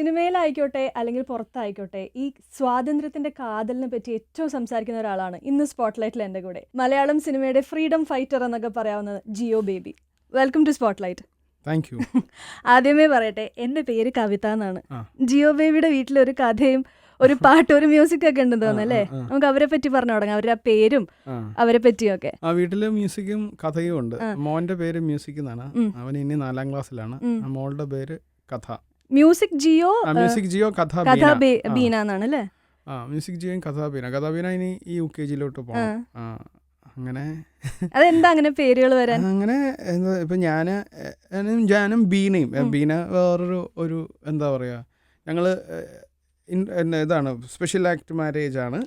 സിനിമയിലായിക്കോട്ടെ അല്ലെങ്കിൽ പുറത്തായിക്കോട്ടെ ഈ സ്വാതന്ത്ര്യത്തിന്റെ കാതലിനെ പറ്റി ഏറ്റവും സംസാരിക്കുന്ന ഒരാളാണ് ഇന്ന് സ്പോട്ട്ലൈറ്റിൽ എന്റെ കൂടെ. മലയാളം സിനിമയുടെ ഫ്രീഡം ഫൈറ്റർ എന്നൊക്കെ പറയാവുന്നത് Jeo Baby. Welcome to spotlight thank you ആദ്യമേ പറയട്ടെ എന്റെ പേര് കവിത എന്നാണ്. ജിയോ ബേബിയുടെ വീട്ടിലൊരു കഥയും ഒരു പാട്ട് ഒരു മ്യൂസിക് ഒക്കെ ഉണ്ടെന്ന് തോന്നുന്നു അല്ലേ ആ, ആ. നമുക്ക് അവരെ പറ്റി പറഞ്ഞു തുടങ്ങാം അവരുടെ പേരും അവരെ അവരെ പറ്റിയൊക്കെ. ആ വീട്ടിൽ മ്യൂസിക്കും കഥയും ഉണ്ട്. മോന്റെ പേര് മ്യൂസിക് എന്നാണ്. അവൻ ഇനി നാലാം ക്ലാസ്സിലാണ്. മോളുടെ പേര് കഥ. മ്യൂസിക് ജിയോ മ്യൂസിക് ജിയോ കഥ കഥ ബീന. എന്നാണ് അല്ലേ? ആ മ്യൂസിക് ജിയോയും കഥ ബീന കഥ ബീന ഇനി ഈ യു കെ ജിയിലോട്ട് പോകണം ആ. അങ്ങനെ. അതെന്താ അങ്ങനെ പേരുകൾ വരാൻ? അങ്ങനെ ഇപ്പൊ ഞാൻ ഞാനും ബീനയും. ബീന വേറൊരു ഒരു എന്താ പറയാ ഞങ്ങൾ ഇതാണ് സ്പെഷ്യൽ ആക്ട് മാരേജ് ആണ്.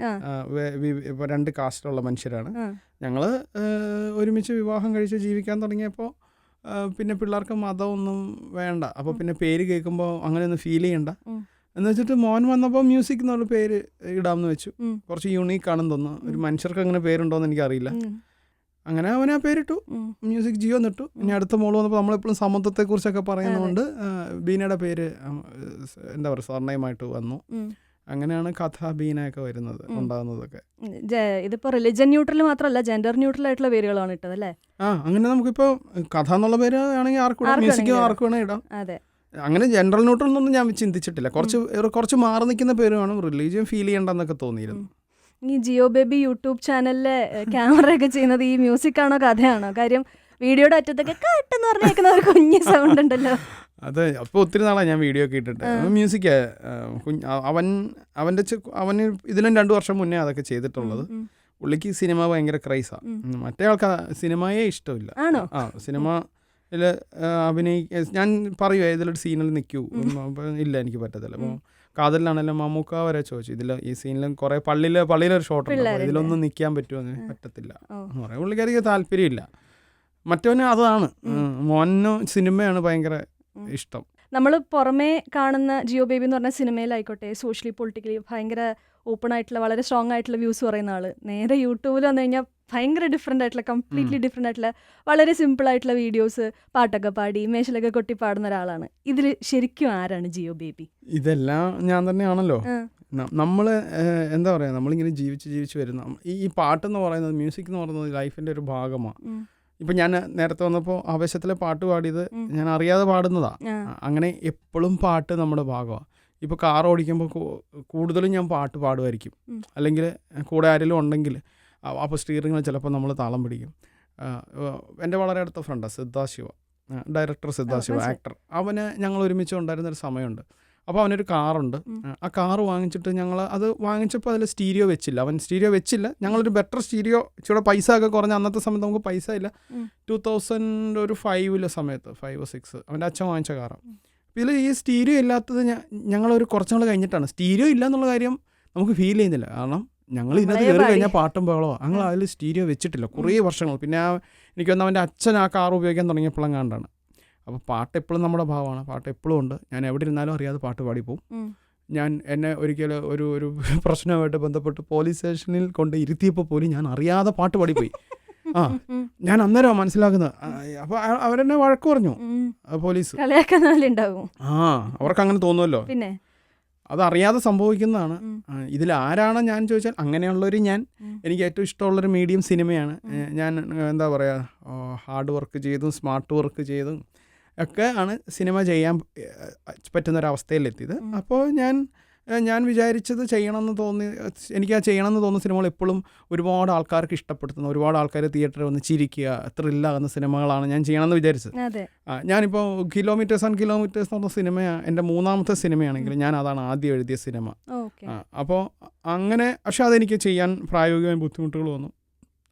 രണ്ട് കാസ്റ്റുള്ള മനുഷ്യരാണ്. ഞങ്ങൾ ഞങ്ങൾ ഒരുമിച്ച് വിവാഹം കഴിച്ച് ജീവിക്കാൻ തുടങ്ങിയപ്പോൾ പിന്നെ പിള്ളേർക്ക് മതമൊന്നും വേണ്ട. അപ്പോൾ പിന്നെ പേര് കേൾക്കുമ്പോൾ അങ്ങനെയൊന്നും ഫീൽ ചെയ്യണ്ട. എന്ന് വെച്ചിട്ട് മോൻ വന്നപ്പോൾ മ്യൂസിക് എന്നുള്ള പേര് ഇടാമെന്ന് വെച്ചു. കുറച്ച് യുണീക്ക് ആണെന്ന് തോന്നുന്നു. ഒരു മനുഷ്യർക്ക് അങ്ങനെ പേരുണ്ടോയെന്ന് എനിക്കറിയില്ല. അങ്ങനെ അവൻ ആ പേരിട്ടു. മ്യൂസിക് ജിയോ എന്നിട്ടു. ഇനി. അടുത്ത മോൾ വന്നപ്പോൾ നമ്മളെപ്പോഴും സമത്വത്തെക്കുറിച്ചൊക്കെ പറയുന്നതുകൊണ്ട് ബീനയുടെ പേര് എന്താ പറയുക സർണയമായിട്ട് വന്നു. അങ്ങനെയാണ് കഥ ബീനയൊക്കെ വരുന്നത് ഉണ്ടാകുന്നതൊക്കെ. ഇതിപ്പോ റിലിജൻ ന്യൂട്രൽ മാത്രമല്ല ജെൻഡർ ന്യൂട്രൽ ആയിട്ടുള്ള പേരുകളാണ് ഇട്ടത് അല്ലേ? ആ അങ്ങനെ നമുക്കിപ്പോ കഥ എന്നുള്ള പേര് ആണെങ്കിൽ ആർക്കും ആർക്ക് മ്യൂസിക് ഇടാം. അതെ. അങ്ങനെ ജനറൽ ന്യൂട്രൽ എന്നൊന്നും ഞാൻ ചിന്തിച്ചിട്ടില്ല. കുറച്ച് കുറച്ച് മാറി നിൽക്കുന്ന പേരുമാണ് റിലീജിയൻ ഫീൽ ചെയ്യണ്ടെന്നൊക്കെ തോന്നിയിരുന്നു. ഈ ജിയോ ബേബി യൂട്യൂബ് ചാനലിലെ ക്യാമറ ഒക്കെ ചെയ്യുന്നത് ഈ മ്യൂസിക് ആണോ കഥയാണോ? കാര്യം വീഡിയോയുടെ അറ്റത്തൊക്കെ കട്ടെന്ന് പറഞ്ഞേക്കുന്ന ഒരു കുഞ്ഞു സൗണ്ട് ഉണ്ടല്ലോ. അത് അപ്പോൾ ഒത്തിരി നാളാണ് ഞാൻ വീഡിയോ ഒക്കെ ഇട്ടിട്ട്. മ്യൂസിക് അവൻ അവന്റെ അവന് ഇതിലും രണ്ടു വർഷം മുന്നേ അതൊക്കെ ചെയ്തിട്ടുള്ളത്. പുള്ളിക്ക് സിനിമ ഭയങ്കര ക്രൈസാണ്. മറ്റേ ആൾക്ക് സിനിമയെ ഇഷ്ടമില്ല. ആ ആ ഇതിൽ അഭിനയി ഞാൻ പറയുക ഇതിലൊരു സീനിൽ നിൽക്കൂ ഇല്ല എനിക്ക് പറ്റത്തില്ല. അപ്പോൾ കാതലിലാണെങ്കിലും മമ്മൂക്ക വരെ ചോദിച്ചു. ഇതിൽ ഈ സീനിലും കുറേ പള്ളിയിൽ പള്ളിയിലൊരു ഷോട്ട് ഉണ്ട്. ഇതിലൊന്നും നിൽക്കാൻ പറ്റുമോ എന്ന് പറ്റത്തില്ല. എന്ന് പറയാം പുള്ളിക്കാരിക്ക് താല്പര്യമില്ല. മറ്റവന് അതാണ്. മോനും സിനിമയാണ് ഭയങ്കര. ഇഷ്ടം. നമ്മൾ പുറമേ കാണുന്ന ജിയോ ബേബി എന്ന് പറഞ്ഞ സിനിമയിലായിക്കോട്ടെ സോഷ്യലി പൊളിറ്റിക്കലി ഭയങ്കര ഓപ്പൺ ആയിട്ടുള്ള വളരെ സ്ട്രോങ് ആയിട്ടുള്ള വ്യൂസ് പറയുന്ന ആൾ. നേരെ യൂട്യൂബിൽ വന്നു കഴിഞ്ഞാൽ ഭയങ്കര ഡിഫറെന്റ് ആയിട്ടുള്ള കംപ്ലീറ്റ്ലി ഡിഫറെന്റ് ആയിട്ടുള്ള വളരെ സിമ്പിൾ ആയിട്ടുള്ള വീഡിയോസ് പാട്ടൊക്കെ പാടി മേശലൊക്കെ കൊട്ടി പാടുന്ന ഒരാളാണ്. ഇതിൽ ശരിക്കും ആരാണ് ജിയോ ബേബി? ഇതെല്ലാം ഞാൻ തന്നെയാണല്ലോ. നമ്മൾ എന്താ പറയുക നമ്മളിങ്ങനെ ജീവിച്ച് ജീവിച്ച് വരുന്ന ഈ പാട്ടെന്ന് പറയുന്നത് മ്യൂസിക് എന്ന് പറയുന്നത് ലൈഫിന്റെ ഒരു ഭാഗമാണ്. ഇപ്പം ഞാൻ നേരത്തെ വന്നപ്പോൾ ആവേശത്തിലെ പാട്ട് പാടിയത്. ഞാൻ അറിയാതെ പാടുന്നതാ. അങ്ങനെ എപ്പോഴും പാട്ട് നമ്മുടെ ഭാഗമാണ് ഇപ്പോൾ കാർ ഓടിക്കുമ്പോൾ കൂടുതലും ഞാൻ പാട്ട് പാടുമായിരിക്കും. അല്ലെങ്കിൽ കൂടെ ആരെങ്കിലും ഉണ്ടെങ്കിൽ അപ്പോൾ സ്റ്റീറിങ്ങിൽ ചിലപ്പോൾ നമ്മൾ താളം പിടിക്കും. എന്റെ വളരെ അടുത്ത ഫ്രണ്ടാണ് സിദ്ധാശിവ. ഡയറക്ടർ സിദ്ധാശിവ. ആക്ടർ. അവന് ഞങ്ങൾ ഒരുമിച്ച് ഉണ്ടായിരുന്നൊരു സമയമുണ്ട്. അപ്പോൾ അവനൊരു കാറുണ്ട്. ആ കാർ വാങ്ങിച്ചിട്ട് ഞങ്ങൾ അത് വാങ്ങിച്ചപ്പോൾ അതിൽ സ്റ്റീരിയോ വെച്ചില്ല. അവൻ സ്റ്റീരിയോ വെച്ചില്ല. ഞങ്ങളൊരു ബെറ്റർ സ്റ്റീരിയോ ഇച്ചിരി പൈസ ഒക്കെ കുറഞ്ഞ അന്നത്തെ സമയത്ത് നമുക്ക് പൈസ ഇല്ല. ടു തൗസൻഡ് ഒരു ഫൈവിലെ സമയത്ത് ഫൈവ് സിക്സ് അവന്റെ അച്ഛൻ വാങ്ങിച്ച കാറാണ് ഇതിൽ ഈ സ്റ്റീരിയോ ഇല്ലാത്തത് ഞങ്ങൾ ഞങ്ങളൊരു കുറച്ചും കൂടെ കഴിഞ്ഞിട്ടാണ്. സ്റ്റീരിയോ ഇല്ല എന്നുള്ള കാര്യം നമുക്ക് ഫീൽ ചെയ്യുന്നില്ല. കാരണം ഞങ്ങൾ ഇതിനകത്ത് നമ്മളെ കയറി. കഴിഞ്ഞാൽ പാട്ടും ബഹളോ ഞങ്ങൾ അതിൽ സ്റ്റീരിയോ വെച്ചിട്ടില്ല. കുറേ വർഷങ്ങൾ. പിന്നെ ആ എനിക്ക് വന്ന അവന്റെ അച്ഛൻ ആ കാർ ഉപയോഗിക്കാൻ തുടങ്ങിയപ്പോഴെങ്ങാണ്ടാണ്. അപ്പോൾ പാട്ട് എപ്പോഴും നമ്മുടെ ഭാവമാണ്. പാട്ട് എപ്പോഴും ഉണ്ട്. ഞാൻ എവിടെ ഇരുന്നാലും അറിയാതെ പാട്ട് പാടിപ്പോവും. ഞാൻ എന്നെ ഒരിക്കലും ഒരു ഒരു പ്രശ്നമായിട്ട് ബന്ധപ്പെട്ട് പോലീസ് സ്റ്റേഷനിൽ കൊണ്ട് ഇരുത്തിയപ്പോൾ പോലും ഞാൻ അറിയാതെ പാട്ട് പാടിപ്പോയി. ആ ഞാൻ അന്നേരം മനസ്സിലാക്കുന്നത് അപ്പൊ അവരെന്നെ വഴക്ക് പറഞ്ഞു. പോലീസ് ആ അവർക്ക് അങ്ങനെ തോന്നുമല്ലോ പിന്നെ? അതറിയാതെ സംഭവിക്കുന്നതാണ്. ഇതിൽ ആരാണ് ഞാൻ ചോദിച്ചാൽ അങ്ങനെയുള്ളൊരു ഞാൻ. എനിക്ക് ഏറ്റവും ഇഷ്ടമുള്ളൊരു മീഡിയം സിനിമയാണ് ഞാൻ എന്താ പറയുക ഹാർഡ് വർക്ക് ചെയ്തും സ്മാർട്ട് വർക്ക് ചെയ്തും ഒക്കെ ആണ് സിനിമ ചെയ്യാൻ പറ്റുന്നൊരവസ്ഥയിലെത്തിയത്. അപ്പോൾ ഞാൻ ഞാൻ വിചാരിച്ചത് ചെയ്യണമെന്ന് തോന്നി എനിക്ക് ആ ചെയ്യണമെന്ന് തോന്നുന്ന സിനിമകൾ എപ്പോഴും ഒരുപാട് ആൾക്കാർക്ക് ഇഷ്ടപ്പെടുത്തുന്ന. ഒരുപാട് ആൾക്കാർ തിയേറ്ററിൽ വന്ന് ചിരിക്കുക ത്രില്ലാകുന്ന സിനിമകളാണ് ഞാൻ ചെയ്യണമെന്ന് വിചാരിച്ചത്. ഞാനിപ്പോൾ കിലോമീറ്റേഴ്സ് ആൻഡ് കിലോമീറ്റേഴ്സ് എന്ന് പറഞ്ഞ സിനിമ എന്റെ മൂന്നാമത്തെ സിനിമയാണെങ്കിലും ഞാൻ അതാണ് ആദ്യം എഴുതിയ സിനിമ. അപ്പോൾ അങ്ങനെ പക്ഷെ അതെനിക്ക് ചെയ്യാൻ പ്രായോഗികമായ ബുദ്ധിമുട്ടുകൾ വന്നു.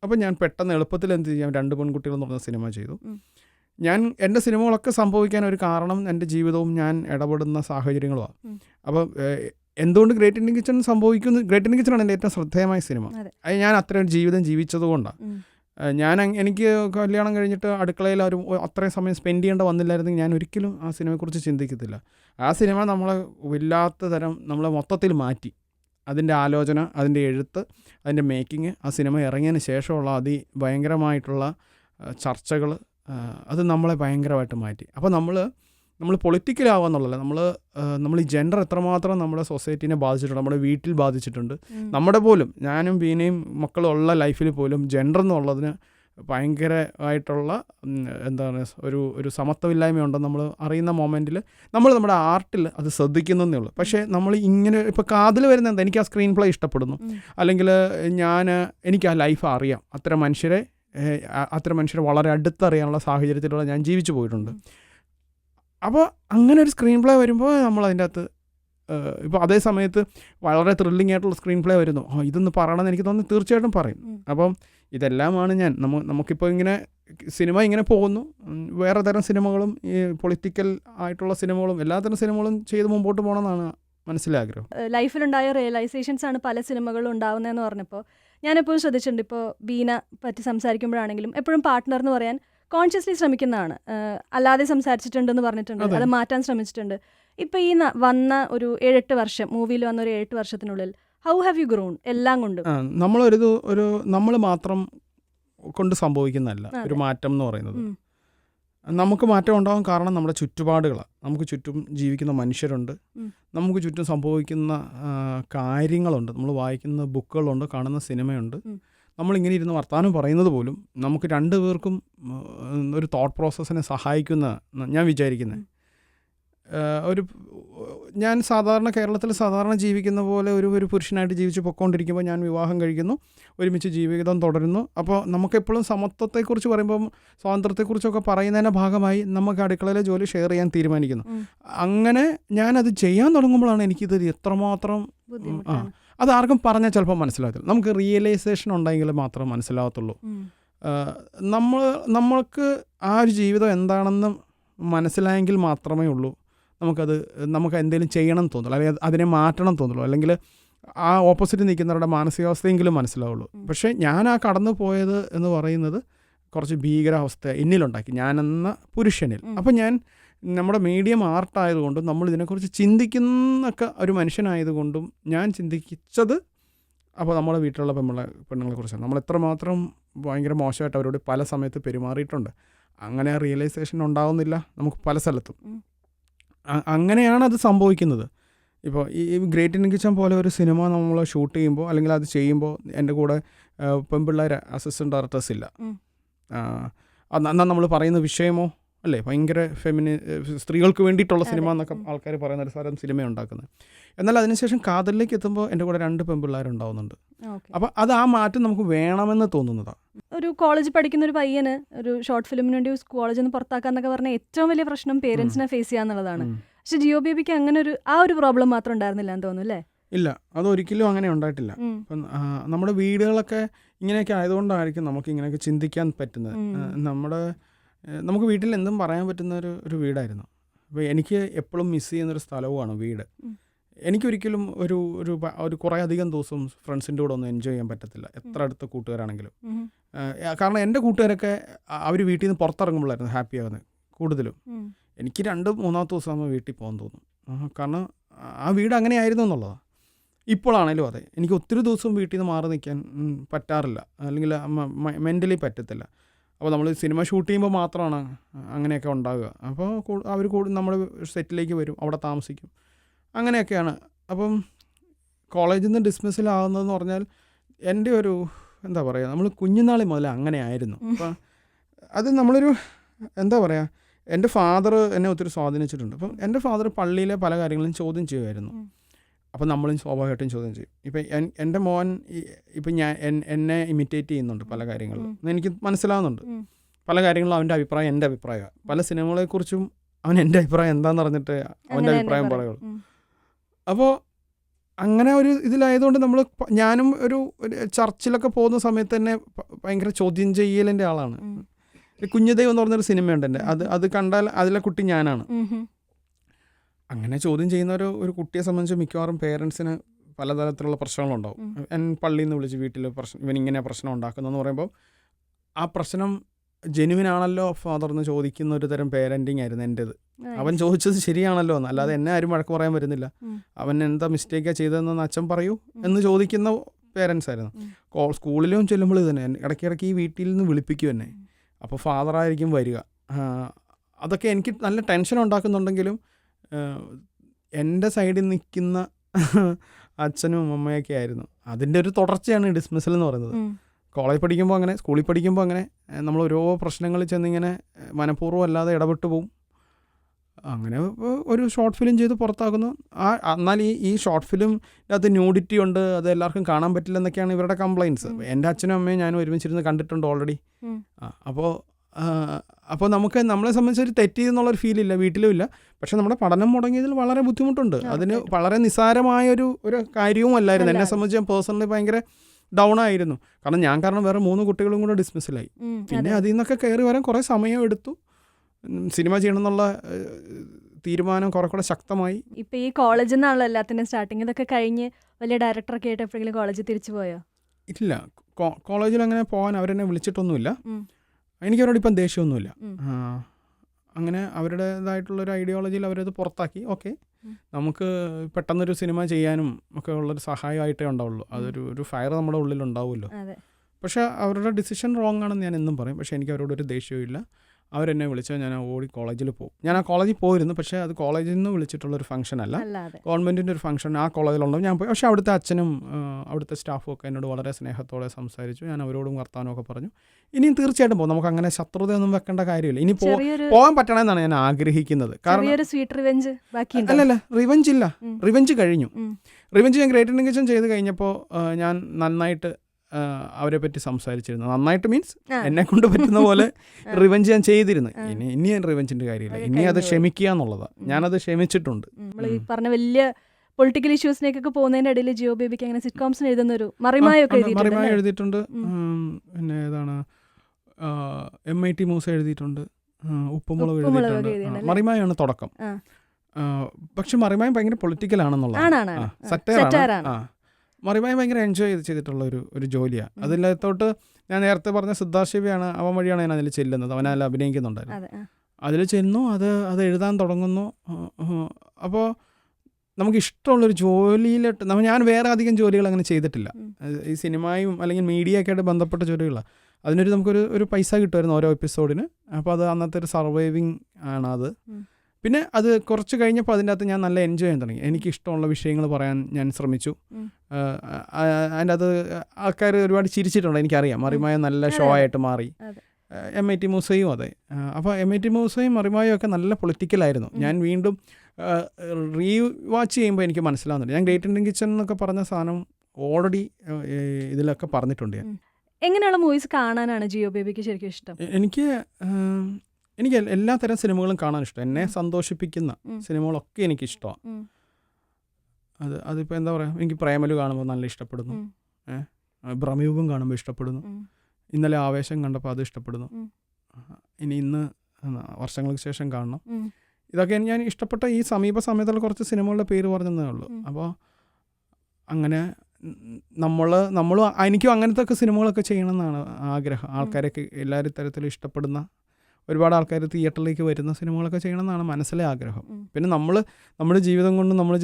അപ്പോൾ ഞാൻ പെട്ടെന്ന് എളുപ്പത്തിൽ എന്ത് ചെയ്യാം രണ്ട് പെൺകുട്ടികൾ എന്ന് പറഞ്ഞ സിനിമ ചെയ്തു. ഞാൻ എന്റെ സിനിമകളൊക്കെ സംഭവിക്കാൻ ഒരു കാരണം എന്റെ ജീവിതവും ഞാൻ ഇടപെടുന്ന സാഹചര്യങ്ങളുമാണ്. അപ്പം എന്തുകൊണ്ട് ഗ്രേറ്റ് ഇന്ത്യൻ കിച്ചൺ സംഭവിക്കുന്നു? ഗ്രേറ്റ് ഇന്ത്യൻ കിച്ചണാണ് എന്റെ ഏറ്റവും ശ്രദ്ധേയമായ സിനിമ. അതെ. ഞാൻ അത്രയും ജീവിതം ജീവിച്ചത് കൊണ്ടാണ്. ഞാൻ എനിക്ക് കല്യാണം കഴിഞ്ഞിട്ട് അടുക്കളയിൽ ഒരു അത്രയും സമയം സ്പെൻഡ് ചെയ്യേണ്ട വന്നില്ലായിരുന്നെങ്കിൽ ഞാൻ ഒരിക്കലും ആ സിനിമയെക്കുറിച്ച് ചിന്തിക്കത്തില്ല. ആ സിനിമ നമ്മളെ വല്ലാത്ത തരം നമ്മളെ മൊത്തത്തിൽ മാറ്റി. അതിന്റെ ആലോചന അതിന്റെ എഴുത്ത് അതിന്റെ മേക്കിങ് ആ സിനിമ ഇറങ്ങിയതിന് ശേഷമുള്ള അതി ഭയങ്കരമായിട്ടുള്ള ചർച്ചകൾ അത് നമ്മളെ ഭയങ്കരമായിട്ട് മാറ്റി. അപ്പോൾ നമ്മൾ നമ്മൾ പൊളിറ്റിക്കലാവുക എന്നുള്ളതല്ല നമ്മൾ നമ്മൾ ഈ ജെൻഡർ എത്രമാത്രം നമ്മുടെ സൊസൈറ്റീനെ ബാധിച്ചിട്ടുണ്ട് നമ്മുടെ വീട്ടിൽ ബാധിച്ചിട്ടുണ്ട്. നമ്മുടെ പോലും ഞാനും ബീനയും മക്കളും ഉള്ള ലൈഫിൽ പോലും ജെൻഡർ എന്നുള്ളതിന് ഭയങ്കരമായിട്ടുള്ള എന്താണ് ഒരു ഒരു സമത്വമില്ലായ്മ ഉണ്ടെന്ന് നമ്മൾ അറിയുന്ന മൊമെന്റിൽ നമ്മൾ നമ്മുടെ ആർട്ടിൽ അത് ശ്രദ്ധിക്കുന്നതേ ഉള്ളൂ. പക്ഷേ നമ്മൾ ഇങ്ങനെ ഇപ്പോൾ കാതിൽ വരുന്ന എന്താ? എനിക്ക് ആ സ്ക്രീൻ പ്ലേ ഇഷ്ടപ്പെടുന്നു അല്ലെങ്കിൽ ഞാൻ എനിക്ക് ആ ലൈഫ് അറിയാം. അത്ര മനുഷ്യരെ അത്തരം മനുഷ്യരെ വളരെ അടുത്തറിയാനുള്ള സാഹചര്യത്തിലൂടെ ഞാൻ ജീവിച്ചു പോയിട്ടുണ്ട്. അപ്പോൾ അങ്ങനെ ഒരു സ്ക്രീൻ പ്ലേ വരുമ്പോൾ നമ്മൾ അതിന്റെ അകത്ത് ഇപ്പോൾ അതേ സമയത്ത് വളരെ ത്രില്ലിംഗ് ആയിട്ടുള്ള സ്ക്രീൻ പ്ലേ വരുന്നു. ആ ഇതൊന്ന് പറയണമെന്ന് എനിക്ക് തോന്നുന്നു തീർച്ചയായിട്ടും പറയും. അപ്പം ഇതെല്ലാമാണ് ഞാൻ. നമ്മ നമുക്കിപ്പോൾ ഇങ്ങനെ സിനിമ ഇങ്ങനെ പോകുന്നു. വേറെ തരം സിനിമകളും ഈ പൊളിറ്റിക്കൽ ആയിട്ടുള്ള സിനിമകളും എല്ലാ തരം സിനിമകളും ചെയ്ത് മുമ്പോട്ട് പോകണമെന്നാണ് മനസ്സിലാഗ്രഹം. ലൈഫിലുണ്ടായ റിയലൈസേഷൻസ് ആണ് പല സിനിമകളും ഉണ്ടാവുന്നതെന്ന് പറഞ്ഞപ്പോൾ ഞാനെപ്പോഴും ശ്രദ്ധിച്ചിട്ടുണ്ട് ഇപ്പോൾ ബീന പറ്റി സംസാരിക്കുമ്പോഴാണെങ്കിലും എപ്പോഴും പാർട്ട്ണർ എന്ന് പറയാൻ കോൺഷ്യസ്ലി ശ്രമിക്കുന്നതാണ്. അല്ലാതെ സംസാരിച്ചിട്ടുണ്ടെന്ന് പറഞ്ഞിട്ടുണ്ട്. അത്. മാറ്റാൻ ശ്രമിച്ചിട്ടുണ്ട്. ഇപ്പോൾ ഈ വന്ന ഒരു ഏഴെട്ട് വർഷം മൂവിയിൽ വന്ന ഒരു ഏഴെട്ട് വർഷത്തിനുള്ളിൽ ഹൗ ഹാവ് യു ഗ്രോൺ എല്ലാം കൊണ്ട്. നമ്മളൊരു ഒരു നമ്മൾ മാത്രം കൊണ്ട് സംഭവിക്കുന്നതല്ല. ഒരു മാറ്റം എന്ന് പറയുന്നത്. നമുക്ക് മാറ്റം ഉണ്ടാകാൻ കാരണം നമ്മുടെ ചുറ്റുപാടുകളാണ് നമുക്ക് ചുറ്റും ജീവിക്കുന്ന മനുഷ്യരുണ്ട്. നമുക്ക് ചുറ്റും സംഭവിക്കുന്ന കാര്യങ്ങളുണ്ട്. നമ്മൾ വായിക്കുന്ന ബുക്കുകളുണ്ട് കാണുന്ന സിനിമയുണ്ട്. നമ്മളിങ്ങനെ ഇരുന്ന് വർത്തമാനം പറയുന്നത് പോലും നമുക്ക് രണ്ടു പേർക്കും ഒരു തോട്ട് പ്രോസസ്സിനെ സഹായിക്കുന്ന ഞാൻ വിചാരിക്കുന്നത്. ഒരു ഞാൻ സാധാരണ കേരളത്തിൽ സാധാരണ ജീവിക്കുന്ന പോലെ ഒരു ഒരു പുരുഷനായിട്ട് ജീവിച്ച് പൊക്കോണ്ടിരിക്കുമ്പോൾ ഞാൻ വിവാഹം കഴിക്കുന്നു ഒരുമിച്ച് ജീവിതം തുടരുന്നു. അപ്പോൾ നമുക്കെപ്പോഴും സമത്വത്തെക്കുറിച്ച് പറയുമ്പം സ്വാതന്ത്ര്യത്തെക്കുറിച്ചൊക്കെ പറയുന്നതിന്റെ ഭാഗമായി നമുക്ക് അടുക്കളയിലെ ജോലി ഷെയർ ചെയ്യാൻ തീരുമാനിക്കുന്നു. അങ്ങനെ ഞാനത് ചെയ്യാൻ തുടങ്ങുമ്പോഴാണ് എനിക്കിത് എത്രമാത്രം ആ. അത് ആർക്കും പറഞ്ഞാൽ ചിലപ്പോൾ മനസ്സിലാകത്തില്ല. നമുക്ക് റിയലൈസേഷൻ ഉണ്ടെങ്കിൽ മാത്രം മനസ്സിലാകത്തുള്ളൂ. നമ്മൾ നമ്മൾക്ക് ആ ഒരു ജീവിതം എന്താണെന്ന് മനസ്സിലായെങ്കിൽ മാത്രമേ ഉള്ളൂ. നമുക്കത് നമുക്ക് എന്തെങ്കിലും ചെയ്യണം തോന്നുള്ളൂ. അല്ലെങ്കിൽ അതിനെ മാറ്റണം തോന്നുള്ളൂ. അല്ലെങ്കിൽ ആ ഓപ്പോസിറ്റ് നിൽക്കുന്നവരുടെ മാനസികാവസ്ഥയെങ്കിലും മനസ്സിലാവുള്ളൂ. പക്ഷേ ഞാൻ ആ കടന്നു പോയത് എന്ന് പറയുന്നത് കുറച്ച് ഭീകരാവസ്ഥ എന്നിലുണ്ടാക്കി. ഞാനെന്ന പുരുഷനിൽ. അപ്പോൾ അപ്പം ഞാൻ നമ്മുടെ മീഡിയം ആർട്ടായതുകൊണ്ടും നമ്മൾ ഇതിനെക്കുറിച്ച് ചിന്തിക്കുന്നൊക്കെ ഒരു മനുഷ്യനായതുകൊണ്ടും ഞാൻ ചിന്തിച്ചത് അപ്പോൾ നമ്മുടെ വീട്ടിലുള്ള പെമ്മളെ പെണ്ണുങ്ങളെ കുറിച്ചാണ് നമ്മൾ എത്രമാത്രം ഭയങ്കര മോശമായിട്ട് അവരോട് പല സമയത്ത് പെരുമാറിയിട്ടുണ്ട്. അങ്ങനെ റിയലൈസേഷൻ ഉണ്ടാവുന്നില്ല. നമുക്ക് പല സ്ഥലത്തും. അങ്ങനെയാണ് അത് സംഭവിക്കുന്നത്. ഇപ്പോൾ ഈ ഗ്രേറ്റ് ഇന്ത്യൻ കിച്ചൺ പോലെ ഒരു സിനിമ നമ്മൾ ഷൂട്ട് ചെയ്യുമ്പോൾ അല്ലെങ്കിൽ അത് ചെയ്യുമ്പോൾ എന്റെ കൂടെ പെൺപിള്ളേർ അസിസ്റ്റന്റ് ഡയറക്ടേഴ്സ് ഇല്ല. എന്നാൽ നമ്മൾ പറയുന്ന വിഷയമോ? അല്ലേ? ഭയങ്കര ഫെമിനി സ്ത്രീകൾക്ക് വേണ്ടിയിട്ടുള്ള സിനിമ എന്നൊക്കെ ആൾക്കാർ പറയുന്ന ഒരു സ്ഥലം സിനിമ ഉണ്ടാക്കുന്നത്. എന്നാൽ അതിനുശേഷം കാതലിലേക്ക് എത്തുമ്പോൾ എന്റെ കൂടെ രണ്ട് പെൺപിള്ളേരുണ്ടാവുന്നുണ്ട്. ഓക്കെ. അപ്പോൾ അത് ആ മാറ്റം നമുക്ക് വേണമെന്ന് തോന്നുന്നതാണ് ഒരു കോളേജ് പഠിക്കുന്ന ഒരു പയ്യന് ഒരു ഷോർട്ട് ഫിലിമിന് വേണ്ടി കോളേജിൽ നിന്ന് പുറത്താക്കാന്നൊക്കെ പറഞ്ഞാൽ ഏറ്റവും വലിയ പ്രശ്നം പേരൻസിനെ ഫേസ് ചെയ്യാന്നുള്ളതാണ്. പക്ഷെ ജിയോ ബേബിക്ക് അങ്ങനെ ഒരു ആ ഒരു പ്രോബ്ലം മാത്രം ഉണ്ടായിരുന്നില്ല എന്ന് തോന്നുന്നു അല്ലേ? ഇല്ല. അതൊരിക്കലും അങ്ങനെ ഉണ്ടായിട്ടില്ല. ഇപ്പം നമ്മുടെ വീടുകളൊക്കെ ഇങ്ങനെയൊക്കെ ആയതുകൊണ്ടായിരിക്കും നമുക്ക് ഇങ്ങനെയൊക്കെ ചിന്തിക്കാൻ പറ്റുന്നത്. നമ്മുടെ നമുക്ക് വീട്ടിൽ എന്തും പറയാൻ പറ്റുന്ന ഒരു ഒരു വീടായിരുന്നു. അപ്പോൾ എനിക്ക് എപ്പോഴും മിസ് ചെയ്യുന്നൊരു സ്ഥലവുമാണ് വീട്. എനിക്കൊരിക്കലും ഒരു ഒരു ഒരു കുറേ അധികം ദിവസം ഫ്രണ്ട്സിന്റെ കൂടെ ഒന്നും എൻജോയ് ചെയ്യാൻ പറ്റത്തില്ല. എത്ര അടുത്ത കൂട്ടുകാരാണെങ്കിലും. കാരണം എന്റെ കൂട്ടുകാരൊക്കെ അവർ വീട്ടിൽ നിന്ന് പുറത്തിറങ്ങുമ്പോഴായിരുന്നു ഹാപ്പി ആകുന്നത് കൂടുതലും. എനിക്ക് എനിക്ക് രണ്ട് മൂന്നാമത്തെ ദിവസം ആകുമ്പോൾ വീട്ടിൽ പോകാൻ തോന്നും. കാരണം ആ വീട് അങ്ങനെ ആയിരുന്നു എന്നുള്ളതാണ് ഇപ്പോഴാണേലും അതെ. എനിക്ക് ഒത്തിരി ദിവസം വീട്ടിൽ നിന്ന് മാറി നിൽക്കാൻ പറ്റാറില്ല. അല്ലെങ്കിൽ മെന്റലി പറ്റത്തില്ല. അപ്പോൾ നമ്മൾ സിനിമ ഷൂട്ട് ചെയ്യുമ്പോൾ മാത്രമാണ് അങ്ങനെയൊക്കെ ഉണ്ടാവുക. അപ്പോൾ അവർ കൂടുതൽ നമ്മൾ സെറ്റിലേക്ക് വരും അവിടെ താമസിക്കും. അങ്ങനെയൊക്കെയാണ്. അപ്പം കോളേജിൽ നിന്ന് ഡിസ്മിസിലാകുന്നതെന്ന് പറഞ്ഞാൽ എന്റെ ഒരു എന്താ പറയുക നമ്മൾ കുഞ്ഞുനാളി മുതൽ അങ്ങനെ ആയിരുന്നു. അപ്പം അത് നമ്മളൊരു എന്താ പറയുക എന്റെ ഫാദർ എന്നെ ഒത്തിരി സ്വാധീനിച്ചിട്ടുണ്ട്. അപ്പം എന്റെ ഫാദർ പള്ളിയിലെ പല കാര്യങ്ങളും ചോദ്യം ചെയ്യുമായിരുന്നു. ഉം. അപ്പം നമ്മളും സ്വാഭാവികമായിട്ടും ചോദ്യം ചെയ്യും. ഇപ്പം എൻ- എന്റെ മോൻ ഇപ്പം ഞാൻ എന്നെ ഇമിറ്റേറ്റ് ചെയ്യുന്നുണ്ട് പല കാര്യങ്ങളും. എനിക്ക് മനസ്സിലാവുന്നുണ്ട്. പല കാര്യങ്ങളും അവന്റെ അഭിപ്രായം എന്റെ അഭിപ്രായമാണ് പല സിനിമകളെക്കുറിച്ചും അവൻ എന്റെ അഭിപ്രായം എന്താണെന്ന് പറഞ്ഞിട്ട് അവന്റെ അഭിപ്രായം പറയും. പറയുള്ളൂ. അപ്പോൾ അങ്ങനെ ഒരു ഇതിലായതുകൊണ്ട് നമ്മൾ ഞാനും ഒരു ചർച്ചിലൊക്കെ പോകുന്ന സമയത്ത് തന്നെ ഭയങ്കര ചോദ്യം ചെയ്യലിന്റെ ആളാണ്. കുഞ്ഞുദൈവം എന്ന് പറഞ്ഞൊരു സിനിമയുണ്ട് എന്റെ അത് അത് കണ്ടാൽ അതിലെ കുട്ടി ഞാനാണ്. അങ്ങനെ ചോദ്യം ചെയ്യുന്ന ഒരു ഒരു കുട്ടിയെ സംബന്ധിച്ച് മിക്കവാറും പേരൻസിന് പലതരത്തിലുള്ള പ്രശ്നങ്ങളുണ്ടാവും. ഞാൻ പള്ളിയിൽ നിന്ന് വിളിച്ച് വീട്ടിൽ പ്രശ്നം ഇവൻ ഇങ്ങനെ പ്രശ്നം ഉണ്ടാക്കുന്നതെന്ന് പറയുമ്പോൾ ആ പ്രശ്നം ജെനുവിൻ ആണല്ലോ ഫാദർ എന്ന് ചോദിക്കുന്ന ഒരു തരം പേരന്റിങ് ആയിരുന്നു എന്റെത്. അവൻ ചോദിച്ചത് ശരിയാണല്ലോ എന്ന്. അല്ലാതെ എന്നെ ആരും വഴക്ക് പറയാൻ വരുന്നില്ല. അവൻ എന്താ മിസ്റ്റേക്കാണ് ചെയ്തതെന്ന് അച്ഛൻ പറയൂ എന്ന് ചോദിക്കുന്ന പേരൻസ് ആയിരുന്നു. കോ- സ്കൂളിലും ചെല്ലുമ്പോൾ തന്നെ. ഇടയ്ക്കിടയ്ക്ക് ഈ വീട്ടിൽ നിന്ന് വിളിപ്പിക്കും എന്നെ. അപ്പോൾ ഫാദറായിരിക്കും വരിക. അതൊക്കെ എനിക്ക് നല്ല ടെൻഷൻ ഉണ്ടാക്കുന്നുണ്ടെങ്കിലും എന്റെ സൈഡിൽ നിൽക്കുന്ന അച്ഛനും അമ്മയൊക്കെ ആയിരുന്നു. അതിന്റെ ഒരു തുടർച്ചയാണ് ഡിസ്മിസൽ എന്ന് പറയുന്നത്. കോളേജ് പഠിക്കുമ്പോൾ അങ്ങനെ സ്കൂളിൽ പഠിക്കുമ്പോൾ അങ്ങനെ നമ്മൾ ഓരോ പ്രശ്നങ്ങളിൽ ചെന്നിങ്ങനെ മനഃപൂർവം അല്ലാതെ ഇടപെട്ട് പോവും. അങ്ങനെ ഒരു ഷോർട്ട് ഫിലിം ചെയ്ത് പുറത്താക്കുന്നു. ആ എന്നാൽ ഈ ഈ ഷോർട്ട് ഫിലിം അത് ന്യൂഡിറ്റി ഉണ്ട് അത് എല്ലാവർക്കും കാണാൻ പറ്റില്ല എന്നൊക്കെയാണ് ഇവരുടെ കംപ്ലയിൻസ്. എന്റെ അച്ഛനും അമ്മയും ഞാനും ഒരുമിച്ചിരുന്ന് കണ്ടിട്ടുണ്ട് ഓൾറെഡി. അപ്പോൾ അപ്പോൾ നമുക്ക് നമ്മളെ സംബന്ധിച്ച് ഒരു തെറ്റ് എന്നുള്ളൊരു ഫീലില്ല വീട്ടിലും ഇല്ല. പക്ഷെ നമ്മുടെ പഠനം മുടങ്ങിയതിൽ വളരെ ബുദ്ധിമുട്ടുണ്ട്. അതിന് വളരെ നിസ്സാരമായൊരു ഒരു കാര്യവും അല്ലായിരുന്നു. എന്നെ. സംബന്ധിച്ച് ഞാൻ പേഴ്സണലി ഭയങ്കര ഡൗൺ ആയിരുന്നു. കാരണം ഞാൻ കാരണം വേറെ മൂന്ന് കുട്ടികളും കൂടെ ഡിസ്മിസിലായി പിന്നെ അതെ. അതിൽ നിന്നൊക്കെ കയറി വരാൻ കുറേ സമയം എടുത്തു. സിനിമ ചെയ്യണം എന്നുള്ള തീരുമാനം കുറെ കൂടെ ശക്തമായി. ഇപ്പൊ ഈ കോളേജിൽ നിന്നാണല്ലോ എല്ലാത്തിനും സ്റ്റാർട്ടിങ് ഇതൊക്കെ കഴിഞ്ഞ് വലിയ ഡയറക്ടറൊക്കെ ആയിട്ട് എപ്പോഴെങ്കിലും കോളേജിൽ തിരിച്ചു പോയോ? ഇല്ല. കോളേജിൽ അങ്ങനെ പോകാൻ അവരെന്നെ വിളിച്ചിട്ടൊന്നുമില്ല. എനിക്ക് അവരോട് ഇപ്പം ദേഷ്യമൊന്നുമില്ല അങ്ങനെ അവരുടേതായിട്ടുള്ളൊരു ഐഡിയോളജിയിൽ അവരത് പുറത്താക്കി. ഓക്കെ. നമുക്ക് പെട്ടെന്നൊരു സിനിമ ചെയ്യാനും ഒക്കെ ഉള്ളൊരു സഹായമായിട്ടേ ഉണ്ടാവുള്ളൂ. അതൊരു ഒരു ഫയർ നമ്മുടെ ഉള്ളിൽ ഉണ്ടാവുമല്ലോ പക്ഷേ അവരുടെ ഡിസിഷൻ റോങ് ആണെന്ന് ഞാൻ എന്നും പറയും. പക്ഷേ എനിക്ക് അവരോടൊരു ദേഷ്യവും ഇല്ല. അവരെന്നെ വിളിച്ചാൽ ഞാൻ ഓടി കോളേജിൽ പോകും ഞാൻ ആ കോളേജിൽ പോയിരുന്നു പക്ഷേ അത് കോളേജിൽ നിന്ന് വിളിച്ചിട്ടുള്ളൊരു ഫംഗ്ഷൻ അല്ല. ഗവൺമെന്റിന്റെ ഗവൺമെന്റിന്റെ ഒരു ഫംഗ്ഷൻ ആ കോളേജിലുണ്ടോ ഞാൻ പോയി. പക്ഷേ അവിടുത്തെ അച്ഛനും അവിടുത്തെ സ്റ്റാഫും ഒക്കെ എന്നോട് വളരെ സ്നേഹത്തോടെ സംസാരിച്ചു. ഞാൻ അവരോടും വർത്താനമൊക്കെ പറഞ്ഞു. ഇനിയും തീർച്ചയായിട്ടും പോകും നമുക്ക് അങ്ങനെ ശത്രുതയൊന്നും വെക്കേണ്ട കാര്യമില്ല. ഇനി പോകാൻ പറ്റണമെന്നാണ് ഞാൻ ആഗ്രഹിക്കുന്നത്. കാരണം അല്ലല്ല റിവഞ്ച് ഇല്ല. റിവഞ്ച് കഴിഞ്ഞു. റിവഞ്ച് ഞാൻ ഗ്രേറ്റ് ഇൻഡിക്കേഷൻ ചെയ്ത് കഴിഞ്ഞപ്പോൾ ഞാൻ നന്നായിട്ട് അവരെ പറ്റി സംസാരിച്ചിരുന്നു. നന്നായിട്ട് മീൻസ് എന്നെ കൊണ്ട് പറ്റുന്ന പോലെ. റിവഞ്ച് ഞാൻ ചെയ്തിരുന്നു. ഇനി ഇനി ഞാൻ റിവഞ്ചിന്റെ കാര്യമില്ല. ഇനി അത്. ക്ഷമിക്കുക എന്നുള്ളതാണ് ഞാനത് ക്ഷമിച്ചിട്ടുണ്ട്. നമ്മൾ ഈ. പറഞ്ഞ വലിയ പൊളിറ്റിക്കൽ ഇഷ്യൂസിനേക്കൊക്കെ പോകുന്നതിന്റെ ഇടയിൽ ജിയോ ബേബിക്ക് അങ്ങനെ സിറ്റ്കോംസിന് എഴുതുന്ന ഒരു മറിമായൊക്കെ. മറിമായ എഴുതിയിട്ടുണ്ട് പിന്നെ ഏതാണ്? എം ഐ ടി മൂസ എഴുതിയിട്ടുണ്ട്. ഉപ്പുമുളക് എഴുതിയിട്ടുണ്ട്. മറിമായാണ് തുടക്കം. പക്ഷെ മറിമായം ഭയങ്കര പൊളിറ്റിക്കൽ ആണെന്നുള്ളത് സറ്റയറാണ്. ആ ഭയങ്കര എൻജോയ് ചെയ്ത് ചെയ്തിട്ടുള്ള ഒരു ഒരു ജോലിയാണ്. അതിലത്തോട്ട് ഞാൻ നേരത്തെ പറഞ്ഞ സിദ്ധാശിവയാണ് അവൻ വഴിയാണ് ഞാൻ അതിൽ ചെല്ലുന്നത്. അവൻ അതിൽ അഭിനയിക്കുന്നുണ്ടായിരുന്നു. അതെ അതിൽ ചെന്നു അത് അത് എഴുതാൻ തുടങ്ങുന്നു. അപ്പോൾ നമുക്ക് ഇഷ്ടമുള്ളൊരു ജോലിയിലോട്ട് നമ്മൾ ഞാൻ വേറെ അധികം ജോലികൾ അങ്ങനെ ചെയ്തിട്ടില്ല. ഈ സിനിമയും അല്ലെങ്കിൽ മീഡിയ ഒക്കെ ആയിട്ട് ബന്ധപ്പെട്ട ജോലികളാണ് അതിനൊരു നമുക്കൊരു ഒരു പൈസ കിട്ടുമായിരുന്നു ഓരോ എപ്പിസോഡിന് അപ്പോൾ അത് അന്നത്തെ ഒരു സർവൈവിങ് ആണ് അത്. പിന്നെ അത് കുറച്ച് കഴിഞ്ഞപ്പോൾ അതിന്റെ അകത്ത് ഞാൻ നല്ല എൻജോയ് ചെയ്യാൻ തുടങ്ങി. എനിക്ക് ഇഷ്ടമുള്ള വിഷയങ്ങൾ പറയാൻ ഞാൻ ശ്രമിച്ചു. അതിന്റെ അത് ആൾക്കാർ ഒരുപാട് ചിരിച്ചിട്ടുണ്ട് എനിക്കറിയാം. മറിമായ നല്ല ഷോ ആയിട്ട് മാറി. എം ഐ ടി മൂസയും അതെ. അപ്പോൾ എം ഐ ടി മൂസയും മറിമായും ഒക്കെ നല്ല പൊളിറ്റിക്കലായിരുന്നു. ഞാൻ വീണ്ടും റീ വാച്ച് ചെയ്യുമ്പോൾ എനിക്ക് മനസ്സിലാവുന്നുണ്ട്. ഞാൻ ഗ്രേറ്റ് ഇന്ത്യൻ കിച്ചൺ എന്നൊക്കെ പറഞ്ഞ സാധനം ഓൾറെഡി ഇതിലൊക്കെ പറഞ്ഞിട്ടുണ്ട് ഞാൻ. എങ്ങനെയുള്ള മൂവീസ് കാണാനാണ് ജിയോ ബേബിക്ക് ശരിക്കും ഇഷ്ടം? എനിക്ക് എനിക്ക് എല്ലാ തരം സിനിമകളും കാണാൻ ഇഷ്ടം. എന്നെ സന്തോഷിപ്പിക്കുന്ന സിനിമകളൊക്കെ എനിക്ക് ഇഷ്ടമാണ്. അത് അതിപ്പോൾ എന്താ പറയുക എനിക്ക് പ്രേമലു കാണുമ്പോൾ നല്ല ഇഷ്ടപ്പെടുന്നു. ഏഹ് ഭ്രമയുഗം കാണുമ്പോൾ ഇഷ്ടപ്പെടുന്നു. ഇന്നലെ ആവേശം കണ്ടപ്പോൾ അത് ഇഷ്ടപ്പെടുന്നു. ഇനി ഇന്ന് വർഷങ്ങൾക്ക് ശേഷം കാണണം. ഇതൊക്കെ ഞാൻ ഇഷ്ടപ്പെട്ട ഈ സമീപ സമയത്തുള്ള കുറച്ച് സിനിമകളുടെ പേര് പറഞ്ഞതേ ഉള്ളൂ. അപ്പോൾ അങ്ങനെ നമ്മൾ നമ്മൾ എനിക്കും അങ്ങനത്തെ ഒക്കെ സിനിമകളൊക്കെ ചെയ്യണമെന്നാണ് ആഗ്രഹം. ആൾക്കാരൊക്കെ എല്ലാവരും തരത്തിലും ഇഷ്ടപ്പെടുന്ന ഒരുപാട് ആൾക്കാർ തിയേറ്ററിലേക്ക് വരുന്ന സിനിമകളൊക്കെ ചെയ്യണമെന്നാണ് മനസ്സിലെ ആഗ്രഹം. പിന്നെ നമ്മൾ നമ്മുടെ ജീവിതം കൊണ്ട് നമ്മൾ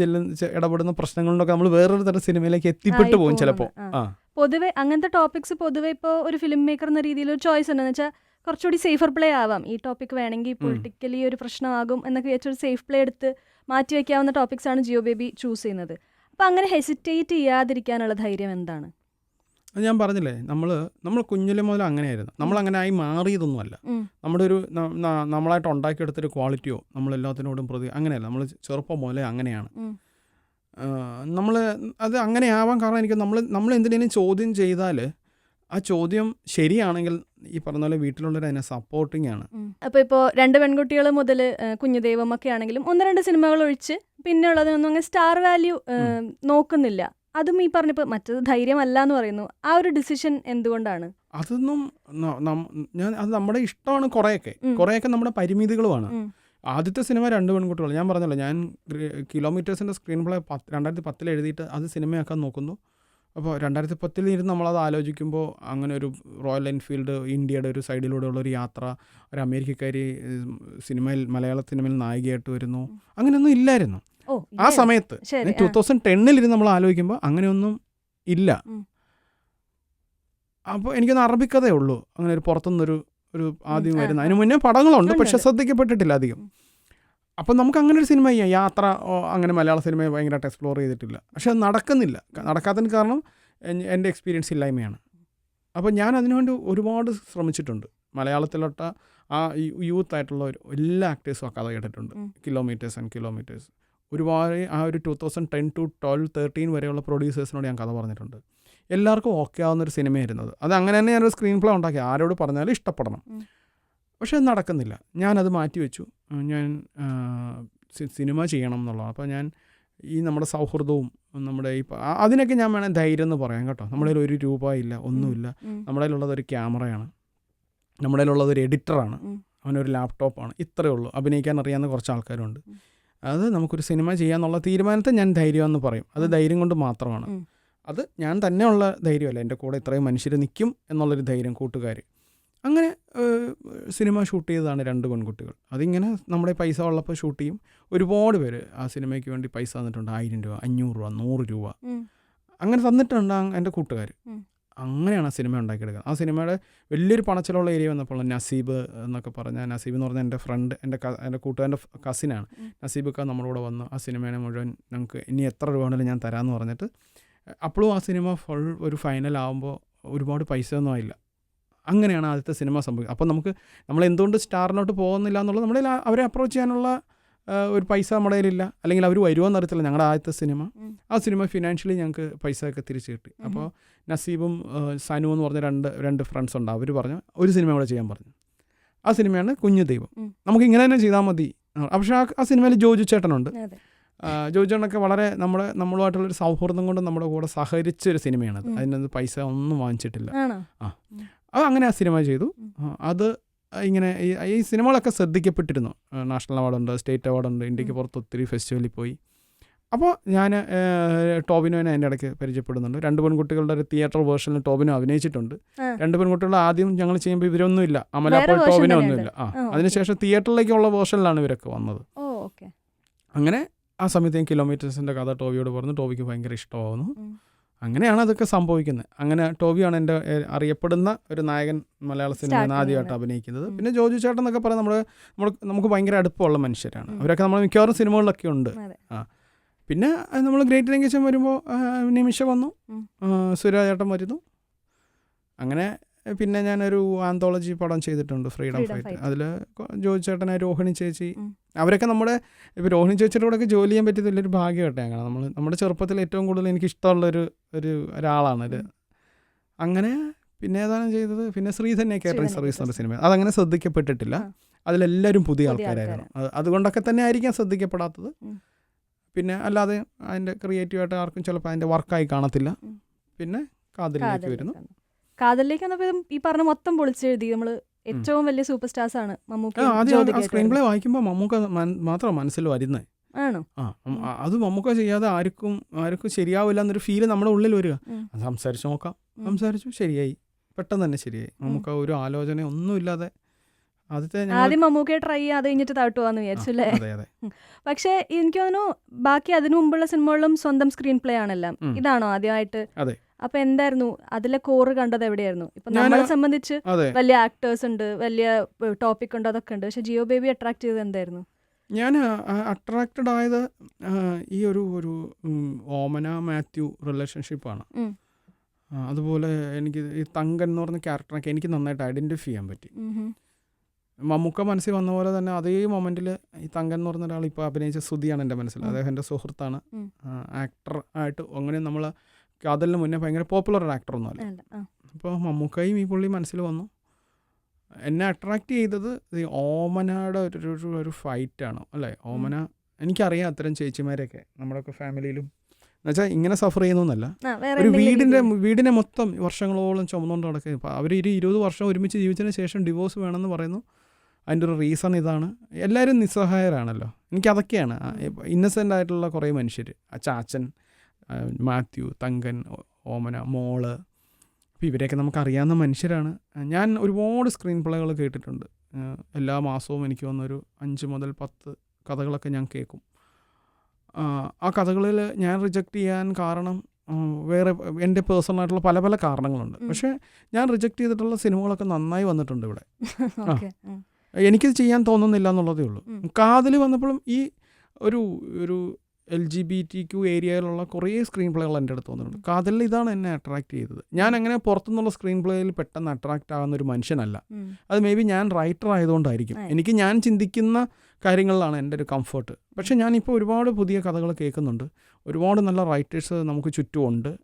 ഇടപെടുന്ന പ്രശ്നങ്ങൾ പ്രശ്നങ്ങളുണ്ടൊക്കെ നമ്മൾ വേറൊരു തരം സിനിമയിലേക്ക് എത്തിപ്പെട്ടു പോകും ചിലപ്പോൾ. ആ പൊതുവെ അങ്ങനത്തെ ടോപ്പിക്സ് പൊതുവെ ഇപ്പോൾ ഒരു ഫിലിം മേക്കർ എന്ന രീതിയിൽ ഒരു ചോയ്സ് ഉണ്ടെന്ന് വെച്ചാൽ കുറച്ചുകൂടി സേഫർ പ്ലേ ആവാം. ഈ ടോപ്പിക് വേണമെങ്കിൽ പൊളിറ്റിക്കലി ഒരു പ്രശ്നമാകും എന്നൊക്കെ വെച്ചൊരു സേഫ് പ്ലേ എടുത്ത് മാറ്റി വയ്ക്കാവുന്ന ടോപ്പിക്സ് ആണ് ജിയോ ബേബി ചൂസ് ചെയ്യുന്നത്. അപ്പോൾ അങ്ങനെ ഹെസിറ്റേറ്റ് ചെയ്യാതിരിക്കാനുള്ള ധൈര്യം എന്താണ്? അത് ഞാൻ പറഞ്ഞില്ലേ നമ്മൾ നമ്മൾ കുഞ്ഞിലെ മുതൽ അങ്ങനെയായിരുന്നു. നമ്മൾ അങ്ങനെ ആയി മാറിയതൊന്നുമല്ല. നമ്മുടെ ഒരു നമ്മളായിട്ട് ഉണ്ടാക്കിയെടുത്തൊരു ക്വാളിറ്റിയോ നമ്മൾ എല്ലാത്തിനോടും പ്രതി അങ്ങനെയല്ല. നമ്മൾ ചെറുപ്പം മുതലേ അങ്ങനെയാണ്. നമ്മൾ അത് അങ്ങനെ ആവാൻ കാരണം എനിക്ക് നമ്മൾ നമ്മൾ എന്തിനേലും ചോദ്യം ചെയ്താൽ ആ ചോദ്യം ശരിയാണെങ്കിൽ ഈ പറഞ്ഞ പോലെ വീട്ടിലുള്ളവർ അതിനെ സപ്പോർട്ടിങ് ആണ്. അപ്പോൾ ഇപ്പോൾ രണ്ട് പെൺകുട്ടികൾ മുതൽ കുഞ്ഞുദൈവം ഒക്കെ ആണെങ്കിലും ഒന്ന് രണ്ട് സിനിമകൾ ഒഴിച്ച് പിന്നെ ഉള്ളതിനൊന്നും അങ്ങനെ സ്റ്റാർ വാല്യൂ നോക്കുന്നില്ല. അതും ഈ പറഞ്ഞപ്പോൾ മറ്റത് ധൈര്യമല്ല എന്ന് പറയുന്നു. ആ ഒരു ഡിസിഷൻ എന്തുകൊണ്ടാണ്? അതൊന്നും ഞാൻ അത് നമ്മുടെ ഇഷ്ടമാണ് കുറേയൊക്കെ. കുറേയൊക്കെ നമ്മുടെ പരിമിതികളുമാണ്. ആദ്യത്തെ സിനിമ രണ്ട് പെൺകുട്ടികൾ ഞാൻ പറഞ്ഞല്ലോ ഞാൻ കിലോമീറ്റേഴ്സിന്റെ സ്ക്രീൻ പ്ലേ പത്ത് രണ്ടായിരത്തി പത്തിൽ എഴുതിയിട്ട് അത് സിനിമയാക്കാൻ നോക്കുന്നു. അപ്പോൾ രണ്ടായിരത്തി പത്തിൽ ഇരുന്ന് നമ്മളത് ആലോചിക്കുമ്പോൾ അങ്ങനെ ഒരു റോയൽ എൻഫീൽഡ് ഇന്ത്യയുടെ ഒരു സൈഡിലൂടെയുള്ള ഒരു യാത്ര ഒരു അമേരിക്കക്കാരി സിനിമയിൽ മലയാള സിനിമയിൽ നായികയായിട്ട് വരുന്നു. അങ്ങനെയൊന്നും ഇല്ലായിരുന്നു. ആ സമയത്ത്. ടു. തൗസൻഡ് ടെന്നിലിരുന്ന് നമ്മൾ ആലോചിക്കുമ്പോൾ അങ്ങനെയൊന്നും ഇല്ല. അപ്പോൾ എനിക്കൊന്ന് അറബിക്കതേ ഉള്ളൂ. അങ്ങനെ ഒരു പുറത്തുനിന്നൊരു ഒരു ആദ്യം ആ. അതിന് മുന്നേ പടങ്ങളുണ്ട് പക്ഷെ. ശ്രദ്ധിക്കപ്പെട്ടിട്ടില്ല അധികം. അപ്പം നമുക്ക് അങ്ങനെ ഒരു സിനിമ ചെയ്യാം യാത്ര അങ്ങനെ മലയാള സിനിമയെ ഭയങ്കരമായിട്ട് എക്സ്പ്ലോർ ചെയ്തിട്ടില്ല. പക്ഷെ അത് നടക്കുന്നില്ല. നടക്കാത്തതിന് കാരണം എന്റെ എക്സ്പീരിയൻസ് ഇല്ലായ്മയാണ്. അപ്പോൾ ഞാൻ അതിനുവേണ്ടി ഒരുപാട് ശ്രമിച്ചിട്ടുണ്ട്. മലയാളത്തിലോട്ട ആ യൂത്ത് ആയിട്ടുള്ള ഒരു എല്ലാ ആക്ടേഴ്സും ആ കഥ കേട്ടിട്ടുണ്ട്. കിലോമീറ്റേഴ്സ് ആൻഡ് കിലോമീറ്റേഴ്സ് ഒരുപാട് ആ ഒരു two thousand ten two twelve thirteen വരെയുള്ള പ്രൊഡ്യൂസേഴ്സിനോട് ഞാൻ കഥ പറഞ്ഞിട്ടുണ്ട്. എല്ലാവർക്കും ഓക്കെ ആവുന്ന ഒരു സിനിമയായിരുന്നു അത് അത് അങ്ങനെ തന്നെ ഞാനൊരു സ്ക്രീൻ പ്ലേ ഉണ്ടാക്കി. ആരോട് പറഞ്ഞാലും ഇഷ്ടപ്പെടണം. പക്ഷേ അത് നടക്കുന്നില്ല. ഞാനത് മാറ്റി വെച്ചു. ഞാൻ സിനിമ ചെയ്യണം എന്നുള്ളതാണ്. അപ്പോൾ ഞാൻ ഈ നമ്മുടെ സൗഹൃദവും നമ്മുടെ ഈ അതിനൊക്കെ ഞാൻ വേണേൽ ധൈര്യം എന്ന് പറയാം കേട്ടോ. നമ്മുടെ കയ്യിൽ ഒരു രൂപ ഇല്ല ഒന്നുമില്ല. നമ്മുടെ കയ്യിലുള്ളത് ഒരു ക്യാമറയാണ്. നമ്മുടെ കയ്യിലുള്ളത് ഒരു എഡിറ്ററാണ്. അവനൊരു ലാപ്ടോപ്പാണ് ഇത്രയേ ഉള്ളൂ. അഭിനയിക്കാൻ അറിയാവുന്ന കുറച്ച് ആൾക്കാരുണ്ട്. അത് നമുക്കൊരു സിനിമ ചെയ്യാന്നുള്ള തീരുമാനത്തെ ഞാൻ ധൈര്യമെന്ന് പറയും. അത് ധൈര്യം കൊണ്ട് മാത്രമാണ്. അത് ഞാൻ തന്നെയുള്ള ധൈര്യമല്ല. എന്റെ കൂടെ ഇത്രയും മനുഷ്യർ നിൽക്കും എന്നുള്ളൊരു ധൈര്യം കൂട്ടുകാർ അങ്ങനെ സിനിമ ഷൂട്ട് ചെയ്തതാണ് രണ്ട് പെൺകുട്ടികൾ. അതിങ്ങനെ നമ്മുടെ പൈസ ഉള്ളപ്പോൾ ഷൂട്ട് ചെയ്യും. ഒരുപാട് പേര് ആ സിനിമയ്ക്ക് വേണ്ടി പൈസ തന്നിട്ടുണ്ട്. ആയിരം രൂപ അഞ്ഞൂറ് രൂപ നൂറ് രൂപ. അങ്ങനെ തന്നിട്ടുണ്ട് എന്റെ കൂട്ടുകാർ. അങ്ങനെയാണ് ആ സിനിമ ഉണ്ടാക്കിയെടുക്കുന്നത്. ആ സിനിമയുടെ വലിയൊരു പണച്ചിലുള്ള ഏരിയ വന്നപ്പോൾ നസീബ് എന്നൊക്കെ പറഞ്ഞ നസീബ് എന്ന് പറഞ്ഞാൽ എന്റെ ഫ്രണ്ട് എന്റെ എന്റെ കൂട്ടുകാരന്റെ കസിനാണ്. നസീബൊക്കെ നമ്മുടെ കൂടെ വന്നു. ആ സിനിമേനെ മുഴുവൻ ഞങ്ങൾക്ക് ഇനി എത്ര രൂപ വേണമെങ്കിലും ഞാൻ തരാമെന്ന് പറഞ്ഞിട്ട് അപ്പോഴും ആ സിനിമ ഫുൾ ഒരു ഫൈനൽ ആകുമ്പോൾ ഒരുപാട് പൈസ ഒന്നും ആയില്ല. അങ്ങനെയാണ് ആദ്യത്തെ സിനിമ സംഭവിക്കുന്നത്. അപ്പോൾ നമുക്ക് നമ്മൾ എന്തുകൊണ്ട് സ്റ്റാറിനോട്ട് പോകുന്നില്ല എന്നുള്ളത് നമ്മളെ അവരെ അപ്രോച്ച് ചെയ്യാനുള്ള ഒരു പൈസ നമ്മുടെ കയ്യിലില്ല. അല്ലെങ്കിൽ അവർ വരുമോ എന്നറിയത്തില്ല ഞങ്ങളുടെ ആദ്യത്തെ സിനിമ. ആ സിനിമ ഫിനാൻഷ്യലി ഞങ്ങൾക്ക് പൈസ ഒക്കെ തിരിച്ചു കിട്ടി. അപ്പോൾ നസീബും സനു എന്ന് പറഞ്ഞ രണ്ട് രണ്ട് ഫ്രണ്ട്സ് ഉണ്ട്. അവർ പറഞ്ഞു ഒരു സിനിമ ഇവിടെ ചെയ്യാൻ പറഞ്ഞു. ആ സിനിമയാണ് കുഞ്ഞു ദൈവം. നമുക്ക് ഇങ്ങനെ തന്നെ ചെയ്താൽ മതി. പക്ഷെ ആ ആ സിനിമയിൽ ജോജു ചേട്ടനുണ്ട്. ജോജു ചേട്ടനൊക്കെ വളരെ നമ്മുടെ നമ്മളുമായിട്ടുള്ളൊരു സൗഹൃദം കൊണ്ട് നമ്മുടെ കൂടെ സഹകരിച്ച ഒരു സിനിമയാണ് അത് അതിനകത്ത് പൈസ ഒന്നും വാങ്ങിച്ചിട്ടില്ല. ആ. അത് അങ്ങനെ ആ സിനിമ ചെയ്തു. അത് ഇങ്ങനെ ഈ ഈ സിനിമകളൊക്കെ ശ്രദ്ധിക്കപ്പെട്ടിരുന്നു. നാഷണൽ അവാർഡുണ്ട് സ്റ്റേറ്റ് അവാർഡുണ്ട് ഇന്ത്യയ്ക്ക്. പുറത്ത് ഒത്തിരി ഫെസ്റ്റിവലിൽ പോയി. അപ്പോൾ ഞാൻ ടോബിനോനെ അതിന്റെ ഇടയ്ക്ക് പരിചയപ്പെടുന്നുണ്ട്. രണ്ട് പെൺകുട്ടികളുടെ ഒരു തിയേറ്റർ വേർഷനിൽ ടോബിനോ അഭിനയിച്ചിട്ടുണ്ട്. രണ്ട് പെൺകുട്ടികൾ ആദ്യം ഞങ്ങൾ ചെയ്യുമ്പോൾ ഇവരൊന്നും ഇല്ല അമല വേറെ ടോബിനോ. ഒന്നുമില്ല. ആ അതിനുശേഷം തിയേറ്ററിലേക്കുള്ള വേർഷനിലാണ് ഇവരൊക്കെ വന്നത്. അങ്ങനെ ആ സമയത്ത് ഞാൻ കിലോമീറ്റേഴ്സിന്റെ കഥ ടോബിയോട് പറഞ്ഞു. ടോബിക്ക് ഭയങ്കര ഇഷ്ടമാവുന്നു. അങ്ങനെയാണ് അതൊക്കെ സംഭവിക്കുന്നത് അങ്ങനെ ടോബിയാണ് എന്റെ അറിയപ്പെടുന്ന ഒരു നായകൻ മലയാള സിനിമയിൽ ആദ്യമായിട്ട് അഭിനയിക്കുന്നത്. പിന്നെ ജോജു ചേട്ടൻ എന്നൊക്കെ പറയാൻ നമ്മൾ നമ്മൾ നമുക്ക് ഭയങ്കര അടുപ്പമുള്ള മനുഷ്യരാണ്. അവരൊക്കെ നമ്മൾ മിക്കവാറും സിനിമകളിലൊക്കെ ഉണ്ട്. ആ. പിന്നെ നമ്മൾ ഗ്രേറ്റ് ലങ്കേശൻ വരുമ്പോൾ നിമിഷ വന്നു. സുരാജേട്ടൻ വരുന്നു. അങ്ങനെ പിന്നെ ഞാനൊരു ആന്തോളജി പടം ചെയ്തിട്ടുണ്ട് ഫ്രീഡം ഫൈറ്റ്. അതിൽ ജോജു ചേട്ടനെ രോഹിണി ചേച്ചി. അവരൊക്കെ നമ്മുടെ ഇപ്പോൾ രോഹിണി ചേച്ചിയുടെ കൂടെയൊക്കെ ജോലി ചെയ്യാൻ പറ്റിയത് വലിയൊരു ഭാഗ്യമായിട്ട് അങ്ങനെ നമ്മൾ നമ്മുടെ ചെറുപ്പത്തിൽ ഏറ്റവും കൂടുതൽ എനിക്ക് ഇഷ്ടമുള്ളൊരു ഒരു ഒരാളാണ് ഒരു അങ്ങനെ പിന്നെ ഏതാണ് ചെയ്തത്. പിന്നെ ശ്രീധന്യ കേറ്ററിംഗ് സർവീസ് എന്ന. സിനിമ. അതങ്ങനെ ശ്രദ്ധിക്കപ്പെട്ടിട്ടില്ല. അതിലെല്ലാവരും പുതിയ ആൾക്കാരായിരുന്നു. അത് അതുകൊണ്ടൊക്കെ തന്നെ ആയിരിക്കാം ശ്രദ്ധിക്കപ്പെടാത്തത് പിന്നെ അല്ലാതെ അതിന്റെ ക്രിയേറ്റീവായിട്ട് ആർക്കും ചിലപ്പോൾ അതിന്റെ വർക്കായി കാണത്തില്ല. പിന്നെ കാതിലേക്ക് വരുന്നു. കാതലിലേക്ക് കാതലിലേക്ക് വന്നപ്പോ ഇത് ഈ പറഞ്ഞ മൊത്തം പൊളിച്ചെഴുതി. നമ്മൾ ഏറ്റവും വലിയ സൂപ്പർ സ്റ്റാർസ് ആണ് മമ്മൂക്ക സ്ക്രീൻ പ്ലേ വായിക്കുമ്പോൾ മമ്മൂക്ക മാത്രം മനസ്സിൽ വരുന്നത് ആണോ? അത് മമ്മൂക്ക ചെയ്യാതെ ആർക്കും ആർക്കും ശരിയാവില്ല എന്നൊരു ഫീൽ നമ്മുടെ ഉള്ളിൽ വരിക. സംസാരിച്ചു നോക്കാം. സംസാരിച്ചു ശരിയായി. പെട്ടെന്ന് തന്നെ ശരിയായി. നമുക്ക് ഒരു ആലോചന ഒന്നും ഇല്ലാതെ ഞങ്ങൾ- ആദ്യം മമ്മൂക്കയെ ട്രൈ ചെയ്യാതെ കഴിഞ്ഞിട്ട് താഴ്ത്തു വിചാരിച്ചു അല്ലേ? പക്ഷേ എനിക്ക് തോന്നുന്നു ബാക്കി അതിനു മുമ്പുള്ള സിനിമകളിലും സ്വന്തം സ്ക്രീൻ പ്ലേ ആണെല്ലാം ഇതാണോ ആദ്യമായിട്ട് അതെ. അപ്പൊ എന്തായിരുന്നു? അതിലെ കോറ് കണ്ടത് എവിടെയായിരുന്നു? ഇപ്പൊ നമ്മളെ സംബന്ധിച്ച് വലിയ ആക്ടേഴ്സ് ഉണ്ട് വലിയ ടോപ്പിക് ഉണ്ട് അതൊക്കെ ഉണ്ട്. പക്ഷെ ജിയോ ബേബി അട്രാക്ട് ചെയ്തത് എന്തായിരുന്നു? ഞാൻ അട്രാക്റ്റഡ് ആയത് ഈ ഒരു ഒരു ഓമന മാത്യു റിലേഷൻഷിപ്പാണ്. അതുപോലെ എനിക്ക് ഈ തങ്കൻ എന്ന് പറഞ്ഞ ക്യാരക്ടറൊക്കെ എനിക്ക് നന്നായിട്ട് ഐഡന്റിഫൈ ചെയ്യാൻ പറ്റി. മമ്മൂക്ക മനസ്സിൽ വന്ന പോലെ തന്നെ അതേ മൊമെന്റിൽ ഈ തങ്കൻ എന്ന് പറഞ്ഞ ഒരാൾ ഇപ്പോൾ അഭിനയിച്ച ശ്രുതിയാണ് എന്റെ മനസ്സിൽ. അദ്ദേഹം എന്റെ സുഹൃത്താണ്. ആക്ടർ ആയിട്ട് അങ്ങനെ നമ്മൾ കാതലിന് മുന്നേ ഭയങ്കര പോപ്പുലർ ആക്ടർ ആക്ടറൊന്നുമല്ല അല്ല. അപ്പോൾ മമ്മൂക്കയും ഈ പുള്ളി മനസ്സിൽ വന്നു. എന്നെ അട്രാക്റ്റ് ചെയ്തത് ഈ ഓമനയുടെ ഒരു ഒരു ഫൈറ്റാണ് അല്ലേ? ഓമന എനിക്കറിയാം അത്തരം ചേച്ചിമാരെയൊക്കെ നമ്മുടെയൊക്കെ ഫാമിലിയിലും എന്നുവെച്ചാൽ ഇങ്ങനെ സഫർ ചെയ്യുന്നൊന്നല്ല ഒരു വീടിന്റെ വീടിനെ മൊത്തം വർഷങ്ങളോളം ചുമന്നുകൊണ്ട് നടക്കുക ഇപ്പോൾ അവർ ഒരു ഇരുപത് വർഷം ഒരുമിച്ച് ജീവിച്ചതിന് ശേഷം ഡിവോഴ്സ് വേണമെന്ന് പറയുന്നു. അതിന്റെ ഒരു റീസൺ ഇതാണ്. എല്ലാവരും നിസ്സഹായരാണല്ലോ. എനിക്കതൊക്കെയാണ് ഇന്നസെന്റ് ആയിട്ടുള്ള കുറേ മനുഷ്യർ ചാച്ചൻ മാത്യു തങ്കൻ ഓമന മോൾ. അപ്പോൾ ഇവരെയൊക്കെ നമുക്കറിയാവുന്ന മനുഷ്യരാണ്. ഞാൻ ഒരുപാട് സ്ക്രീൻ പ്ലേകൾ കേട്ടിട്ടുണ്ട്. എല്ലാ മാസവും എനിക്ക് വന്നൊരു അഞ്ച് മുതൽ പത്ത് കഥകളൊക്കെ ഞാൻ കേൾക്കും ആ, കഥകളിൽ ഞാൻ റിജക്റ്റ് ചെയ്യാൻ കാരണം വേറെ എന്റെ പേഴ്സണലായിട്ടുള്ള പല പല കാരണങ്ങളുണ്ട്. പക്ഷേ ഞാൻ റിജക്റ്റ് ചെയ്തിട്ടുള്ള സിനിമകളൊക്കെ നന്നായി വന്നിട്ടുണ്ട് ഇവിടെ. എനിക്കിത് ചെയ്യാൻ തോന്നുന്നില്ല എന്നുള്ളതേ ഉള്ളൂ. കാതിൽ വന്നപ്പോഴും ഈ ഒരു ഒരു L G B T Q ഏരിയയിലുള്ള കുറേ സ്ക്രീൻ പ്ലേകൾ എന്റെ അടുത്ത് വന്നിട്ടുണ്ട്. കാതലിൽ ഇതാണ് എന്നെ അട്രാക്ട് ചെയ്തത്. ഞാൻ അങ്ങനെ പുറത്തുനിന്നുള്ള സ്ക്രീൻ പ്ലേയിൽ പെട്ടെന്ന് അട്രാക്റ്റ് ആകുന്ന ഒരു മനുഷ്യനല്ല. അത് മേ ബി ഞാൻ റൈറ്റർ ആയതുകൊണ്ടായിരിക്കും. എനിക്ക് ഞാൻ ചിന്തിക്കുന്ന കാര്യങ്ങളിലാണ് എന്റെ ഒരു കംഫർട്ട് പക്ഷേ ഞാനിപ്പോൾ ഒരുപാട് പുതിയ കഥകൾ കേൾക്കുന്നുണ്ട്. ഒരുപാട് നല്ല റൈറ്റേഴ്സ് നമുക്ക് ചുറ്റുമുണ്ട്.